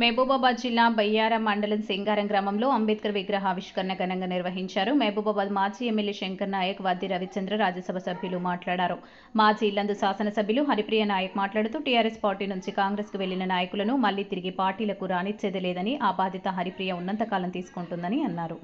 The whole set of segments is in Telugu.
మహబూబాబాద్ జిల్లా బయ్యారా మండలం సింగారం గ్రామంలో అంబేద్కర్ విగ్రహ ఆవిష్కరణ ఘనంగా నిర్వహించారు. మహబూబాబాద్ మాజీ ఎమ్మెల్యే శంకర్ నాయక్ వద్ది రవిచంద్ర రాజ్యసభ సభ్యులు మాట్లాడారు. మాజీ ఇల్లందు శాసనసభ్యులు హరిప్రియ నాయక్ మాట్లాడుతూ టీఆర్ఎస్ పార్టీ నుంచి కాంగ్రెస్కు వెళ్ళిన నాయకులను మళ్ళీ తిరిగి పార్టీలకు రానిచ్చేది లేదని ఆ బాధ్యత హరిప్రియ ఉన్నంతకాలం తీసుకుంటుందని అన్నారు.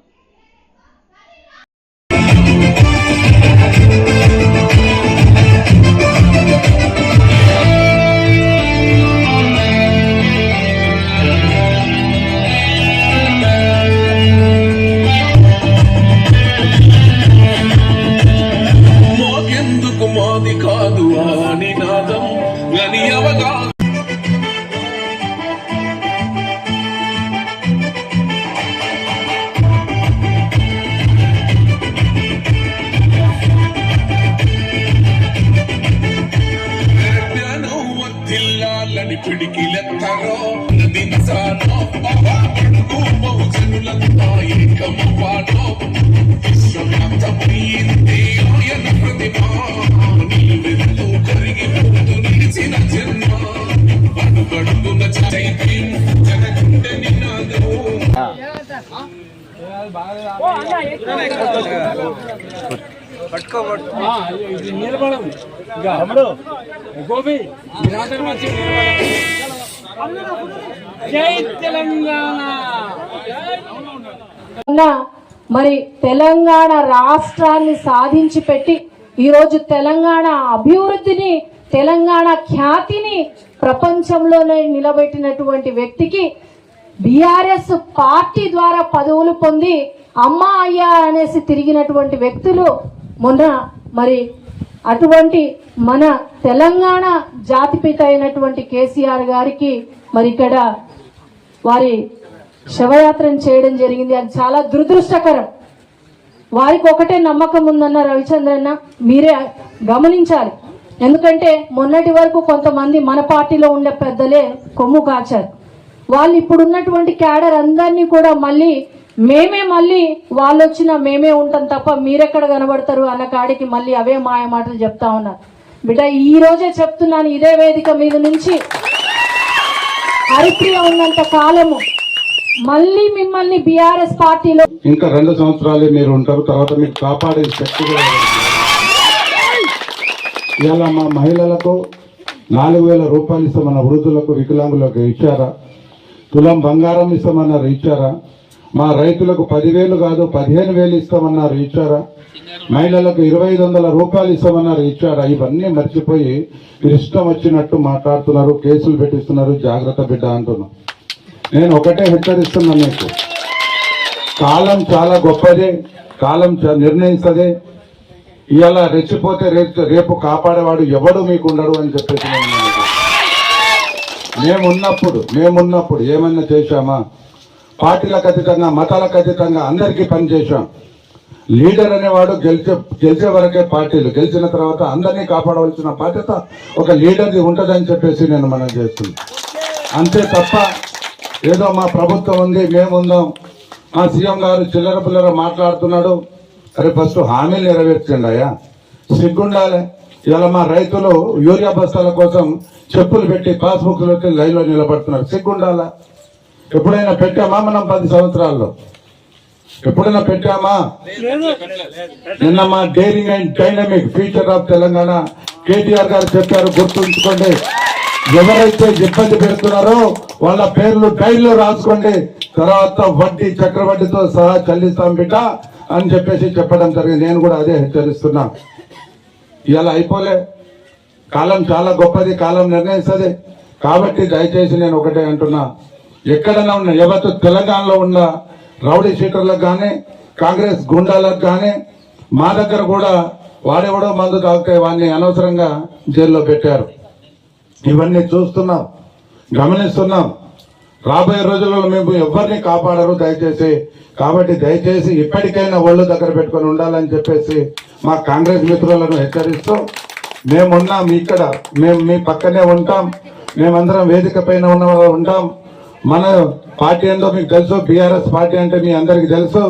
నిలబడం గోపి జై తెలంగాణ మరి తెలంగాణ రాష్ట్రాన్ని సాధించి పెట్టి ఈరోజు తెలంగాణ అభివృద్ధిని తెలంగాణ ఖ్యాతిని ప్రపంచంలోనే నిలబెట్టినటువంటి వ్యక్తికి బీఆర్ఎస్ పార్టీ ద్వారా పదవులు పొంది అమ్మ అయ్యా అనేసి తిరిగినటువంటి వ్యక్తులు మొన్న మరి అటువంటి మన తెలంగాణ జాతిపిత అయినటువంటి కేసీఆర్ గారికి మరి ఇక్కడ వారి శవయాత్రను చేయడం జరిగింది. అది చాలా దురదృష్టకరం. వారికి ఒకటే నమ్మకం ఉందన్న రవిచంద్రన్న మీరే గమనించాలి. ఎందుకంటే మొన్నటి వరకు కొంతమంది మన పార్టీలో ఉండే పెద్దలే కొమ్ము కాచారు. వాళ్ళు ఇప్పుడు ఉన్నటువంటి క్యాడర్ అందరినీ కూడా మళ్ళీ మేమే మళ్ళీ వాళ్ళు వచ్చినా మేమే ఉంటాం తప్ప మీరెక్కడ కనబడతారు అన్న కాడికి మళ్ళీ అవే మాయ మాటలు చెప్తా ఉన్నారు. బిడ్డ ఈ రోజే చెప్తున్నాను ఇదే వేదిక మీద నుంచి. హరిప్రియ ఉన్నంత కాలము మళ్ళీ మిమ్మల్ని బీఆర్ఎస్ పార్టీలో ఇంకా రెండు సంవత్సరాలు మీరు ఉంటారు తర్వాత మీకు కాపాడే శక్తి కూడా ఇవాళ మా మహిళలకు నాలుగు వేల రూపాయలు ఇస్తామన్న వృద్ధులకు వికలాంగులకు ఇచ్చారా? తులం బంగారం ఇస్తామన్నారు ఇచ్చారా? మా రైతులకు పదివేలు కాదు పదిహేను వేలు ఇస్తామన్నారు ఇచ్చారా? మహిళలకు ఇరవై ఐదు వందల రూపాయలు ఇస్తామన్నారు ఇచ్చారా? ఇవన్నీ మర్చిపోయి మీరు ఇష్టం వచ్చినట్టు మాట్లాడుతున్నారు కేసులు పెట్టిస్తున్నారు. జాగ్రత్త బిడ్డ అంటున్నారు నేను ఒకటే హెచ్చరిస్తున్నాను మీకు. కాలం చాలా గొప్పది కాలం నిర్ణయిస్తుంది ఇవాళ రెచ్చిపోతే రేపు రేపు కాపాడేవాడు ఎవడు మీకు ఉండడు అని చెప్పేసి నేను మేమున్నప్పుడు మేమున్నప్పుడు ఏమన్నా చేశామా? పార్టీలకు అతీతంగా మతాలకు అతీతంగా అందరికీ పనిచేశాం లీడర్ అనేవాడు గెలిచే గెలిచే వరకే పార్టీలు. గెలిచిన తర్వాత అందరినీ కాపాడవలసిన బాధ్యత ఒక లీడర్ది ఉంటుందని చెప్పేసి నేను మనం చేస్తుంది అంతే తప్ప ఏదో మా ప్రభుత్వం ఉంది మేముందాం. మా సీఎం గారు చిల్లర పిల్లర మాట్లాడుతున్నాడు. అరే ఫస్ట్ హామీలు నెరవేర్చండి అయ్యా. సిగ్గుండాలి. ఇవాళ మా రైతులు యూరియా బస్తాల కోసం చెప్పులు పెట్టి పాస్బుక్లు పెట్టి లైన్లో నిలబడుతున్నారు. సిగ్గుండాలా? ఎప్పుడైనా పెట్టామా మనం పది సంవత్సరాల్లో? ఎప్పుడైనా పెట్టామా? నిన్న మా daring and dynamic future of Telangana KTR గారు చెప్పారు గుర్తుంచుకోండి. ఎవరైతే ఇబ్బంది పెడుతున్నారో వాళ్ళ పేర్లు డైరీలో రాసుకోండి. తర్వాత వడ్డీ చక్రవడ్డీతో సహా చెల్లిస్తాం బిడ్డ. అని చెప్పేసి చెప్పడం జరిగింది. నేను కూడా అదే హెచ్చరిస్తున్నా. ఇలా అయిపోలే. కాలం చాలా గొప్పది కాలం నిర్ణయిస్తుంది. కాబట్టి దయచేసి నేను ఒకటే అంటున్నా. ఎక్కడన్నా ఉన్న ఎవరు తెలంగాణలో ఉన్న రౌడీ షీటర్లకు కానీ కాంగ్రెస్ గుండాలకు కానీ మా దగ్గర కూడా వాడెవడో మందు తాగితే వాడిని అనవసరంగా జైల్లో పెట్టారు. ఇవన్నీ చూస్తున్నాం గమనిస్తున్నాం. రాబోయే రోజులలో మేము ఎవరిని కాపాడరు దయచేసి. కాబట్టి దయచేసి ఇప్పటికైనా ఒళ్ళు దగ్గర పెట్టుకొని ఉండాలని చెప్పేసి మా కాంగ్రెస్ మిత్రులను హెచ్చరిస్తూ మేమున్నాం ఇక్కడ. మేము మీ పక్కనే ఉంటాం. మేమందరం వేదిక పైన ఉన్న ఉంటాం. మన పార్టీ ఏందో మీకు తెలుసు. బీఆర్ఎస్ పార్టీ అంటే మీ అందరికి తెలుసు.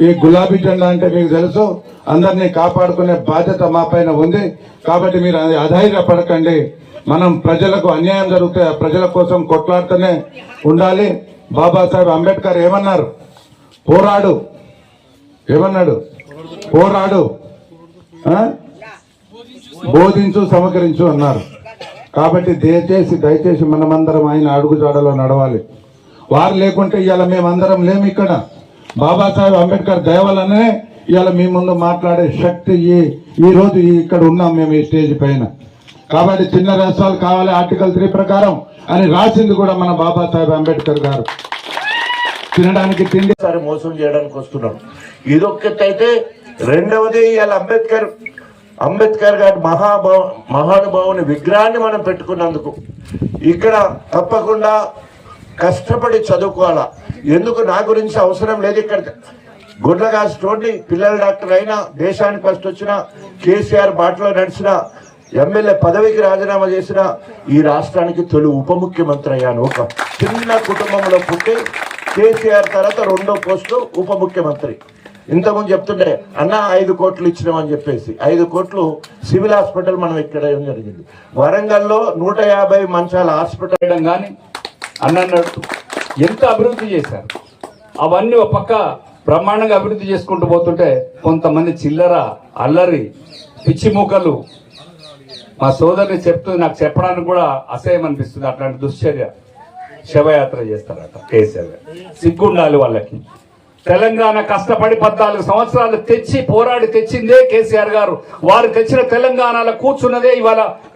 ఈ గులాబీ జెండా అంటే మీకు తెలుసు. అందరినీ కాపాడుకునే బాధ్యత మా పైన ఉంది. కాబట్టి మీరు అధైర్యపడకండి. మనం ప్రజలకు అన్యాయం జరిగితే ప్రజల కోసం కొట్లాడుతూనే ఉండాలి. బాబాసాహెబ్ అంబేద్కర్ ఏమన్నారు? పోరాడు. ఏమన్నాడు? పోరాడు. బోధించు సమకరించు అన్నారు. కాబట్టి దయచేసి దయచేసి మనమందరం ఆయన అడుగుజాడలో నడవాలి. వారు లేకుంటే ఇవాళ మేమందరం లేము ఇక్కడ. బాబాసాహెబ్ అంబేద్కర్ దయవలనే ఇవాళ మీ ముందు మాట్లాడే శక్తి ఈ ఈరోజు ఇక్కడ ఉన్నాం మేము ఈ స్టేజ్ పైన. కాబట్టి చిన్న రాష్ట్రాలు కావాలి ఆర్టికల్ త్రీ ప్రకారం అని రాసింది కూడా మన బాబాసాహెబ్ అంబేద్కర్ గారు. తినడానికి తిండి సరే మోసం చేయడానికి వస్తున్నాం. ఇదొక్కటైతే రెండవది ఇవాళ అంబేద్కర్ అంబేద్కర్ గారి మహాభావ మహానుభావుని విగ్రహాన్ని మనం పెట్టుకున్నందుకు. ఇక్కడ తప్పకుండా కష్టపడి చదువుకోవాలా. ఎందుకు నా గురించి అవసరం లేదు ఇక్కడ. గుడ్లగా స్టోర్ని పిల్లల డాక్టర్ అయినా దేశానికి ఫస్ట్ వచ్చిన కేసీఆర్ బాటలో నడిచిన ఎమ్మెల్యే పదవికి రాజీనామా చేసిన ఈ రాష్ట్రానికి తొలి ఉప ముఖ్యమంత్రి అయ్యాను. ఒక చిన్న కుటుంబంలో పుట్టి కేసీఆర్ తర్వాత రెండో పోస్టు ఉప ముఖ్యమంత్రి. ఇంతకుముందు చెప్తుండే అన్న ఐదు కోట్లు ఇచ్చినామని చెప్పేసి. ఐదు కోట్లు సివిల్ హాస్పిటల్ మనం ఇక్కడ జరిగింది? వరంగల్లో నూట యాభై మంచాల హాస్పిటల్ వేయడం కానీ అన్నట్టు ఎంత అభివృద్ధి చేశారు? అవన్నీ ఒక పక్క బ్రహ్మాండంగా అభివృద్ధి చేసుకుంటూ పోతుంటే కొంతమంది చిల్లర అల్లరి పిచ్చి మూకలు మా సోదరుని చెప్తూ నాకు చెప్పడానికి కూడా అసహ్యం అనిపిస్తుంది. అట్లాంటి దుశ్చర్య శవయాత్ర చేస్తారట కేసీఆర్ సిగ్గుండాలి వాళ్ళకి. తెలంగాణ కష్టపడి పద్నాలుగు సంవత్సరాలు తెచ్చి పోరాడి తెచ్చిందే కేసీఆర్ గారు. వారు తెచ్చిన తెలంగాణలో కూర్చున్నదే ఇవాళ